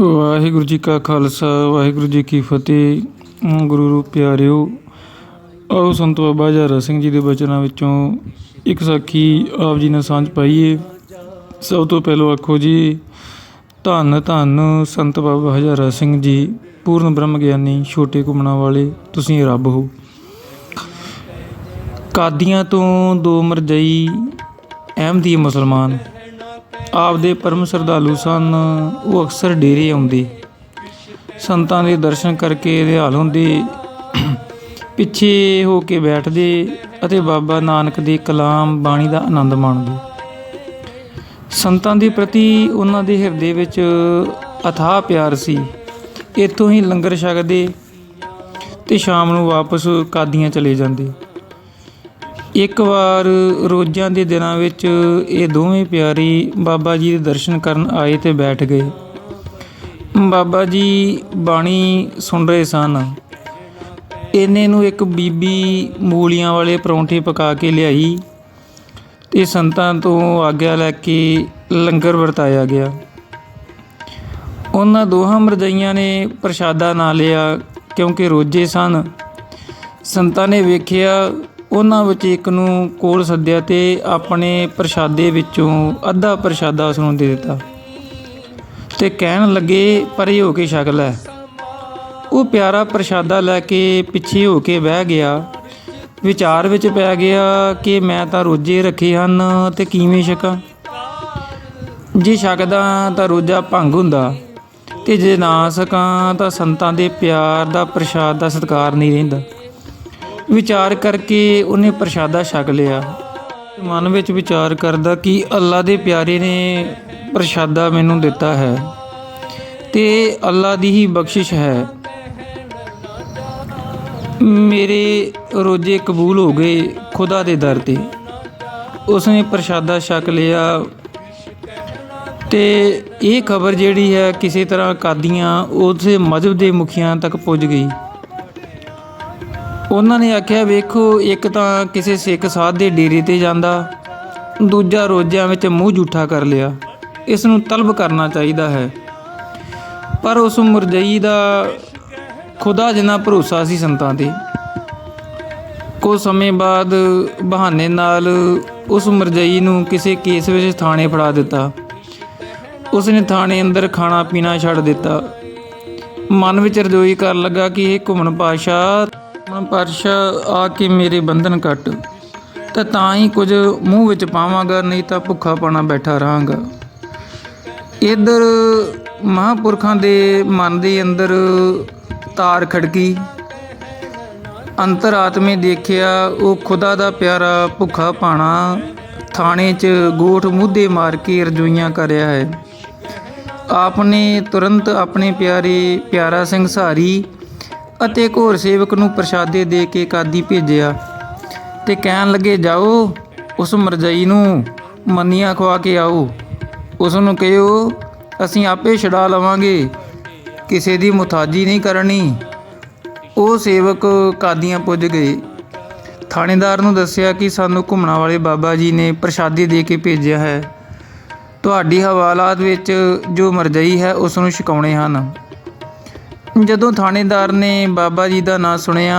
ਵਾਹਿਗੁਰੂ ਜੀ ਕਾ ਖਾਲਸਾ, ਵਾਹਿਗੁਰੂ ਜੀ ਕੀ ਫਤਿਹ। ਗੁਰੂ ਰੂਪ ਪਿਆਰਿਓ, ਆਓ ਸੰਤ ਬਾਬਾ ਜਰਾ ਸਿੰਘ ਜੀ ਦੇ ਬਚਨਾਂ ਵਿੱਚੋਂ ਇੱਕ ਸਾਖੀ ਆਪ ਜੀ ਨਾਲ ਸਾਂਝ ਪਾਈਏ। ਸਭ ਤੋਂ ਪਹਿਲਾਂ ਆਖੋ ਜੀ, ਧੰਨ ਧੰਨ ਸੰਤ ਬਾਬਾ ਹਜ਼ਾਰਾ ਸਿੰਘ ਜੀ, ਪੂਰਨ ਬ੍ਰਹਮ ਗਿਆਨੀ, ਛੋਟੇ ਘੁੰਮਣਾ ਵਾਲੇ, ਤੁਸੀਂ ਰੱਬ ਹੋ। ਕਾਦੀਆਂ ਤੋਂ ਦੋ ਮਰਜਈ ਅਹਿਮਦੀ ਮੁਸਲਮਾਨ। ਆਪਦੇ ਪਰਮ ਸ਼ਰਧਾਲੂ ਸਨ। ਉਹ ਅਕਸਰ ਡੇਰੇ ਆਉਂਦੇ। ਸੰਤਾਂ ਦੇ ਦਰਸ਼ਨ ਕਰਕੇ ਰਿਹਾਲ ਹੁੰਦੇ। ਪਿੱਛੇ ਹੋ ਕੇ ਬੈਠਦੇ ਅਤੇ ਬਾਬਾ ਨਾਨਕ ਦੇ ਕਲਾਮ ਬਾਣੀ ਦਾ ਆਨੰਦ ਮਾਣਦੇ। ਸੰਤਾਂ ਦੇ ਪ੍ਰਤੀ ਉਹਨਾਂ ਦੇ ਹਿਰਦੇ ਵਿੱਚ ਅਥਾਹ ਪਿਆਰ ਸੀ। ਇੱਥੋਂ ਹੀ ਲੰਗਰ ਛਕਦੇ ਤੇ ਸ਼ਾਮ ਨੂੰ ਵਾਪਸ ਕਾਦੀਆਂ ਚਲੇ ਜਾਂਦੇ। ਇੱਕ ਵਾਰ ਰੋਜ਼ਾਂ ਦੇ ਦਿਨਾਂ ਵਿੱਚ ਇਹ ਦੋਵੇਂ ਪਿਆਰੀ ਬਾਬਾ ਜੀ ਦੇ ਦਰਸ਼ਨ ਕਰਨ ਆਏ ਤੇ ਬੈਠ ਗਏ। ਬਾਬਾ ਜੀ ਬਾਣੀ ਸੁਣ ਰਹੇ ਸਨ। ਇਹਨੇ ਨੂੰ ਇੱਕ ਬੀਬੀ ਮੂਲੀਆਂ ਵਾਲੇ ਪਰੌਂਠੇ ਪਕਾ ਕੇ ਲਿਆਈ ਤੇ ਸੰਤਾਂ ਤੋਂ ਆਗਿਆ ਲੈ ਕੇ ਲੰਗਰ ਵਰਤਾਇਆ ਗਿਆ। ਉਹਨਾਂ ਦੋਹਾਂ ਮਰਜਈਆਂ ਨੇ ਪ੍ਰਸ਼ਾਦਾ ਨਾ ਲਿਆ ਕਿਉਂਕਿ ਰੋਜੇ ਸਨ। ਸੰਤਾਂ ਨੇ ਵੇਖਿਆ ਉਹਨਾਂ ਵਿੱਚ ਇੱਕ ਨੂੰ ਕੋਲ ਸੱਦਿਆ ਤੇ ਆਪਣੇ ਪ੍ਰਸ਼ਾਦੇ ਵਿੱਚੋਂ ਅੱਧਾ ਪ੍ਰਸ਼ਾਦਾ ਉਸ ਨੂੰ ਦੇ ਦਿੱਤਾ। ਤੇ ਕਹਿਣ ਲੱਗੇ, ਪਰੇ ਹੋ ਕੇ ਛਕ ਲੈ। ਉਹ ਪਿਆਰਾ ਪ੍ਰਸ਼ਾਦਾ ਲੈ ਕੇ ਪਿੱਛੇ ਹੋ ਕੇ ਬਹਿ ਗਿਆ। ਵਿਚਾਰ ਵਿੱਚ ਪੈ ਗਿਆ ਕਿ ਮੈਂ ਤਾਂ ਰੋਜੇ ਰੱਖੇ ਹਨ ਤੇ ਕਿਵੇਂ ਛਕਾਂ? ਜੇ ਛਕਦਾ ਤਾਂ ਰੋਜਾ ਭੰਗ ਹੁੰਦਾ ਤੇ ਜੇ ਨਾ ਸਕਾਂ ਤਾਂ ਸੰਤਾਂ ਦੇ ਪਿਆਰ ਦਾ ਪ੍ਰਸ਼ਾਦ ਦਾ ਸਤਿਕਾਰ ਨਹੀਂ ਰਹਿੰਦਾ। ਵਿਚਾਰ ਕਰਕੇ ਉਹਨੇ ਪ੍ਰਸ਼ਾਦਾ ਛਕ ਲਿਆ। ਮਨ ਵਿੱਚ ਵਿਚਾਰ ਕਰਦਾ ਕਿ ਅੱਲਾ ਦੇ ਪਿਆਰੇ ਨੇ ਪ੍ਰਸ਼ਾਦਾ ਮੈਨੂੰ ਦਿੱਤਾ ਹੈ ਤੇ ਅੱਲਾ ਦੀ ਹੀ ਬਖਸ਼ਿਸ਼ ਹੈ। ਮੇਰੇ ਰੋਜੇ ਕਬੂਲ ਹੋ ਗਏ ਖੁਦਾ ਦੇ ਦਰ ਤੇ। ਉਸਨੇ ਪ੍ਰਸ਼ਾਦਾ ਛਕ ਲਿਆ ਤੇ ਇਹ ਖਬਰ ਜਿਹੜੀ ਹੈ ਕਿਸੇ ਤਰ੍ਹਾਂ ਕਾਦੀਆਂ ਉਸੇ ਮਜ਼ਹਬ ਦੇ ਮੁਖੀਆਂ ਤੱਕ ਪੁੱਜ ਗਈ। ਉਹਨਾਂ ਨੇ ਆਖਿਆ, ਵੇਖੋ, ਇੱਕ ਤਾਂ ਕਿਸੇ ਸਿੱਖ ਸਾਧ ਦੇ ਡੇਰੇ ਤੇ ਜਾਂਦਾ, ਦੂਜਾ ਰੋਜ਼ਿਆਂ ਵਿੱਚ ਮੂੰਹ ਝੂਠਾ ਕਰ ਲਿਆ। ਇਸ ਨੂੰ ਤਲਬ ਕਰਨਾ ਚਾਹੀਦਾ ਹੈ। ਪਰ ਉਸ ਮੁਰਜਈ ਦਾ ਖੁਦਾ ਜਿੰਨਾ ਭਰੋਸਾ ਸੀ ਸੰਤਾਂ ਤੇ। ਕੁਝ ਸਮੇਂ ਬਾਅਦ ਬਹਾਨੇ ਨਾਲ ਉਸ ਮੁਰਜਈ ਨੂੰ ਕਿਸੇ ਕੇਸ ਵਿੱਚ ਥਾਣੇ ਫੜਾ ਦਿੱਤਾ। ਉਸਨੇ ਥਾਣੇ ਅੰਦਰ ਖਾਣਾ ਪੀਣਾ ਛੱਡ ਦਿੱਤਾ। ਮਨ ਵਿੱਚ ਰਜੋਈ ਕਰਨ ਲੱਗਾ ਕਿ ਇਹ ਘੁੰਮਣ ਪਾਸ਼ਾ ਘੁੰਮਣ ਪਾਸ਼ਾ ਆ ਕੇ ਮੇਰੇ ਬੰਧਨ ਕੱਟ। ਤਾਂ ਤਾਂ ਹੀ ਕੁਝ ਮੂੰਹ ਵਿੱਚ ਪਾਵਾਂਗਾ, ਨਹੀਂ ਤਾਂ ਭੁੱਖਾ ਪਾਣਾ ਬੈਠਾ ਰਹਾਂਗਾ। ਇਧਰ ਮਹਾਂਪੁਰਖਾਂ ਦੇ ਮਨ ਦੇ ਅੰਦਰ ਤਾਰ ਖੜਕੀ। ਅੰਤਰਾਤਮੇ ਦੇਖਿਆ, ਉਹ ਖੁਦਾ ਦਾ ਪਿਆਰਾ ਭੁੱਖਾ ਪਾਣਾ ਥਾਣੇ 'ਚ ਗੋਠ ਮੁੱਦੇ ਮਾਰ ਕੇ ਰਜੋਈਆਂ ਕਰਿਆ ਰਿਹਾ ਹੈ। ਆਪਨੇ ਤੁਰੰਤ ਆਪਣੇ ਪਿਆਰੇ ਪਿਆਰਾ ਸਿੰਘ ਸਾਰੀ ਅਤੇ ਇੱਕ ਹੋਰ ਸੇਵਕ ਨੂੰ ਪ੍ਰਸ਼ਾਦੇ ਦੇ ਕੇ ਕਾਦੀ ਭੇਜਿਆ ਤੇ ਕਹਿਣ ਲੱਗੇ, ਜਾਓ, ਉਸ ਮਰਜਈ ਨੂੰ ਮੰਨੀਆਂ ਖਵਾ ਕੇ ਆਓ। ਉਸ ਨੂੰ ਕਹਿਓ, ਅਸੀਂ ਆਪੇ ਛਡਾ ਲਵਾਂਗੇ। ਕਿਸੇ ਦੀ ਮੁਤਾਜੀ ਨਹੀਂ ਕਰਨੀ। ਉਹ ਸੇਵਕ ਕਾਦੀਆਂ ਪੁੱਜ ਗਏ। ਥਾਣੇਦਾਰ ਨੂੰ ਦੱਸਿਆ ਕਿ ਸਾਨੂੰ ਘੁੰਮਣਾ ਵਾਲੇ ਬਾਬਾ ਜੀ ਨੇ ਪ੍ਰਸ਼ਾਦੇ ਦੇ ਕੇ ਭੇਜਿਆ ਹੈ। ਤੁਹਾਡੀ ਹਵਾਲਾਤ ਵਿੱਚ ਜੋ ਮਰਜਈ ਹੈ, ਉਸ ਨੂੰ ਛਕਾਉਣੇ ਹਨ। ਜਦੋਂ ਥਾਣੇਦਾਰ ਨੇ ਬਾਬਾ ਜੀ ਦਾ ਨਾਂ ਸੁਣਿਆ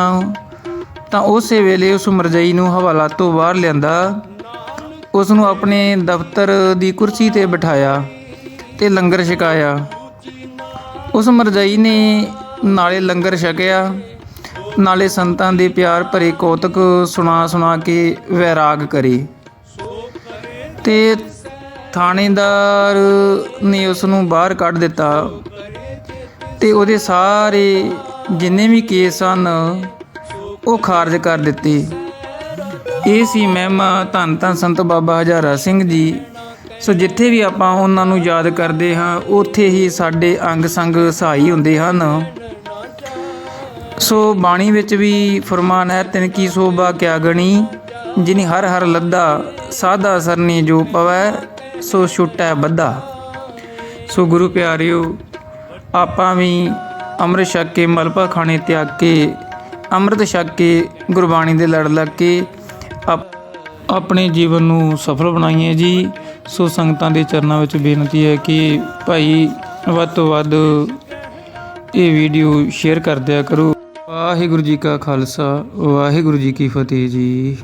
ਤਾਂ ਉਸੇ ਵੇਲੇ ਉਸ ਮਰਜਈ ਨੂੰ ਹਵਾਲਾ ਤੋਂ ਬਾਹਰ ਲਿਆਂਦਾ। ਉਸ ਨੂੰ ਆਪਣੇ ਦਫ਼ਤਰ ਦੀ ਕੁਰਸੀ ਤੇ ਬਿਠਾਇਆ ਤੇ ਲੰਗਰ ਛਕਾਇਆ। ਉਸ ਮਰਜਈ ਨੇ ਨਾਲੇ ਲੰਗਰ ਛਕਿਆ। ਨਾਲੇ ਸੰਤਾਂ ਦੇ ਪਿਆਰ ਭਰੇ ਕੌਤਕ ਸੁਣਾ ਸੁਣਾ ਕੇ ਵੈਰਾਗ ਕਰੇ। ਤੇ ਥਾਣੇਦਾਰ ਨੇ ਉਸ ਨੂੰ ਬਾਹਰ ਕੱਢ ਦਿੱਤਾ। ਤੇ ਉਹਦੇ ਸਾਰੇ ਜਿੰਨੇ ਵੀ ਕੇਸ ਹਨ ਉਹ ਖਾਰਜ ਕਰ ਦਿੱਤੇ। ਇਹ ਸੀ ਮਹਿਮਾ ਧੰਨ ਧੰਨ ਸੰਤ ਬਾਬਾ ਹਜ਼ਾਰਾ ਸਿੰਘ ਜੀ। ਸੋ ਜਿੱਥੇ ਵੀ ਆਪਾਂ ਉਹਨਾਂ ਨੂੰ ਯਾਦ ਕਰਦੇ ਹਾਂ, ਉੱਥੇ ਹੀ ਸਾਡੇ ਅੰਗ ਸੰਗ ਸਹਾਈ ਹੁੰਦੇ ਹਨ। ਸੋ ਬਾਣੀ ਵਿੱਚ ਵੀ ਫਰਮਾਨ ਹੈ, ਤਿਨ ਕੀ ਸੋਭਾ ਕਿਆ ਗਣੀ, ਜਿਨੀ ਹਰ ਹਰ ਲੱਦਾ ਸਾਦਾ ਸਰਨੀ ਜੋ ਪਵੈ, ਸੋ ਛੁਟੈ ਬੱਧਾ। ਸੋ ਗੁਰੂ ਪਿਆਰਿਓ ਆਪਾਂ ਵੀ ਅੰਮ੍ਰਿਤ ਛਕ ਕੇ ਮਲਪਾ ਖਾਣੇ ਤਿਆਗ ਕੇ, ਅੰਮ੍ਰਿਤ ਛਕ ਕੇ ਗੁਰਬਾਣੀ ਦੇ ਲੜ ਲੱਗ ਕੇ ਆਪਣੇ ਜੀਵਨ ਨੂੰ ਸਫਲ ਬਣਾਈਏ ਜੀ। ਸੋ ਸੰਗਤਾਂ ਦੇ ਚਰਨਾਂ ਵਿੱਚ ਬੇਨਤੀ ਹੈ ਕਿ ਭਾਈ ਵੱਧ ਤੋਂ ਵੱਧ ਇਹ ਵੀਡੀਓ ਸ਼ੇਅਰ ਕਰ ਦਿਆ ਕਰੋ। ਵਾਹਿਗੁਰੂ ਜੀ ਕਾ ਖਾਲਸਾ, ਵਾਹਿਗੁਰੂ ਜੀ ਕੀ ਫਤਿਹ ਜੀ।